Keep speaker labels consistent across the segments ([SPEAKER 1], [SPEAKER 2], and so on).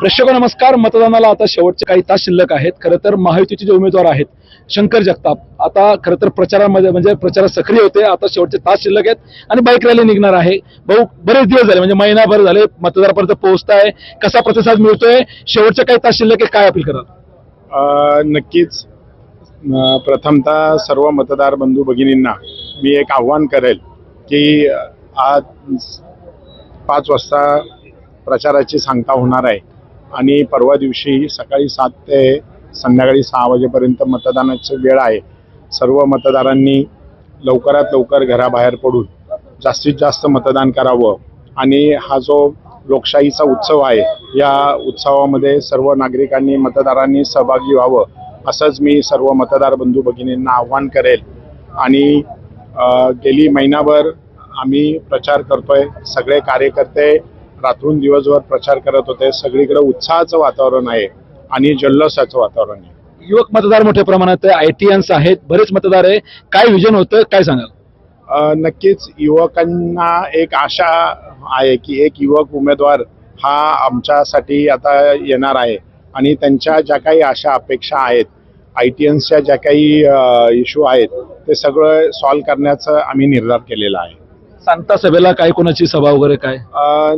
[SPEAKER 1] प्रेक्षक नमस्कार मतदानाला आता शेवटचे काही तास शिल्लक आहेत. खरं तर महायुतीचे जे उमेदवार आहेत शंकर जगताप आता खरं तर प्रचारामध्ये म्हणजे प्रचारात सक्रिय होते आता शेवटचे तास शिल्लक आहेत आणि बाईक रॅली निघणार आहे. भाऊ बरेच दिवस झाले म्हणजे महिनाभर झाले मतदारापर्यंत पोहोचताय. कसा प्रतिसाद मिळतोय? शेवटचे काही तास शिल्लक आहे काय अपील कराल?
[SPEAKER 2] नक्कीच. प्रथमतः सर्व मतदार बंधू भगिनींना मी एक आव्हान करेल की आज पाच वाजता प्रचाराची सांगता होणार आहे. आणि परवा दिवशी सकाळी सात ते संध्याकाळी सहा वाजेपर्यंत मतदानाची वेळ आहे. सर्व मतदारांनी लवकरात लवकर घराबाहेर पडून जास्तीत जास्त मतदान करावं. आणि हा जो लोकशाहीचा उत्सव आहे या उत्सवामध्ये सर्व नागरिकांनी मतदारांनी सहभागी व्हावं असंच मी सर्व मतदार बंधू भगिनींना आव्हान करेल. आणि गेली महिनाभर आम्ही प्रचार करतोय. सगळे कार्यकर्ते रात्रून दिवसभर प्रचार करत होते. सगळीकडे उत्साहाचं वातावरण आहे आणि जल्लोषाचं वातावरण आहे.
[SPEAKER 1] युवक मतदार मोठ्या प्रमाणात आय टी एन्स आहेत. बरेच मतदार आहे. काय विजन होतं? काय सांगाल?
[SPEAKER 2] अ, नक्कीच युवकांना एक आशा आहे की एक युवक उमेदवार हा आमच्यासाठी आता येणार आहे. आणि त्यांच्या ज्या काही आशा अपेक्षा आहेत आय टी एनच्या ज्या काही इश्यू आहेत ते सगळं सॉल्व करण्याचा आम्ही निर्धार केलेला आहे.
[SPEAKER 1] सांगता सभेला काय कोणाची सभा वगैरे काय?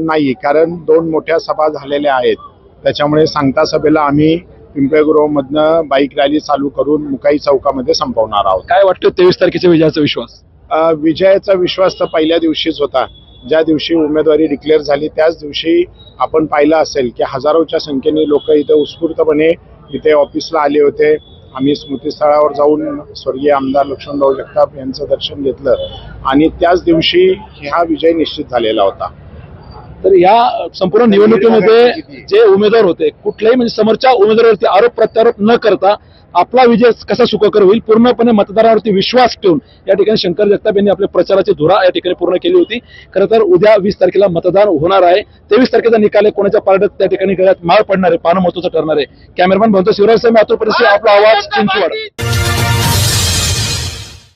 [SPEAKER 2] नाही कारण दोन मोठ्या सभा झालेल्या आहेत. त्याच्यामुळे सांगता सभेला आम्ही पिंपळेगुरवमधनं बाईक रॅली चालू करून मुकाई चौकामध्ये संपवणार आहोत.
[SPEAKER 1] काय वाटतं तेवीस तारखेच्या विजयाचा विश्वास?
[SPEAKER 2] विजयाचा विश्वास तर पहिल्या दिवशीच होता. ज्या दिवशी उमेदवारी डिक्लेअर झाली त्याच दिवशी आपण पाहिलं असेल की हजारोच्या संख्येने लोक इथे उत्स्फूर्तपणे इथे ऑफिसला आले होते. आम्ही स्मृतीस्थळावर जाऊन स्वर्गीय आमदार लक्ष्मणराव जगताप यांचं दर्शन घेतलं. आणि त्याच दिवशी हा विजय निश्चित झालेला होता.
[SPEAKER 1] तर या संपूर्ण निवडणुकीमध्ये जे उमेदवार होते कुठल्याही म्हणजे समोरच्या उमेदवारावरती आरोप प्रत्यारोप न करता आपला विजय कसा सुखकर होईल पूर्णपणे मतदारावरती विश्वास ठेवून या ठिकाणी शंकर जगताप यांनी आपल्या प्रचाराची धुरा या ठिकाणी पूर्ण केली होती. खरं तर उद्या वीस तारखेला मतदान होणार आहे. तेवीस तारखेचा निकाल आहे. कोणाच्या पारड्यात त्या ठिकाणी गळ्यात माळ पडणार आहे पानं महत्वाचं ठरणार आहे. कॅमेरामॅन म्हणतो शिवराज साहेब मातृ परिस्थिती आपला आवाज चिंचवड.